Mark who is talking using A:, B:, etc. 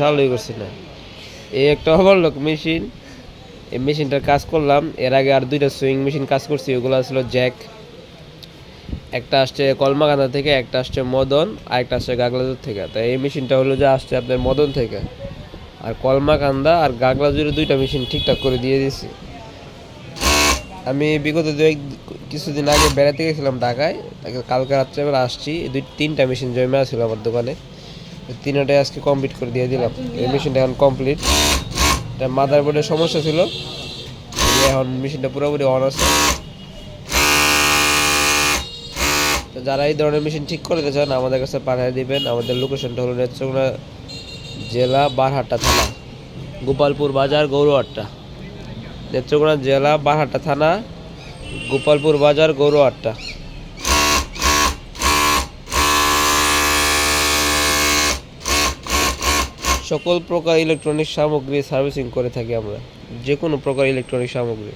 A: চালু করছি না এই একটা ওভারলক মেশিন এই মেশিনটার কাজ করলাম। এর আগে আর দুইটা সুইং মেশিন কাজ করছি, ওগুলো ছিল জ্যাক একটা আসছে কলমাকান্দা থেকে, একটা আসছে মদন, আর একটা আসছে গাগলাজুর থেকে। তো এই মেশিনটা হলো যে আসছে আপনার মদন থেকে। আর কলমাকান্দা আর গাগলাজুরে দুইটা মেশিন ঠিকঠাক করে দিয়ে দিয়েছি। আমি বিগত দু, এক, কিছুদিন আগে বেড়াতে গেছিলাম ঢাকায়। তাকে কালকে রাত্রেবেলা আসছি। দুই, তিনটা মেশিন জমে ছিল আমার দোকানে। তিনটাই আজকে কমপ্লিট করে দিয়ে দিলাম। এই মেশিনটা এখন কমপ্লিট এটা মাদার বোর্ডের সমস্যা ছিল। এখন মেশিনটা পুরোপুরি অন আছে। তো যারা এই ধরনের মেশিন ঠিক করতে চান, আমাদের কাছে পাঠিয়ে দিবেন। আমাদের লোকেশনটা হলো নেত্রকোনা জেলা বারহাট্টা থানা। গোপালপুর বাজার, গৌরহাট্টা। নেত্রকোনা জেলা বারহাট্টা থানা, গোপালপুর বাজার, গৌরহাট্টা। সকল প্রকার ইলেকট্রনিক সামগ্রী সার্ভিসিং করে থাকি আমরা। যে কোনো প্রকার ইলেকট্রনিক সামগ্রী।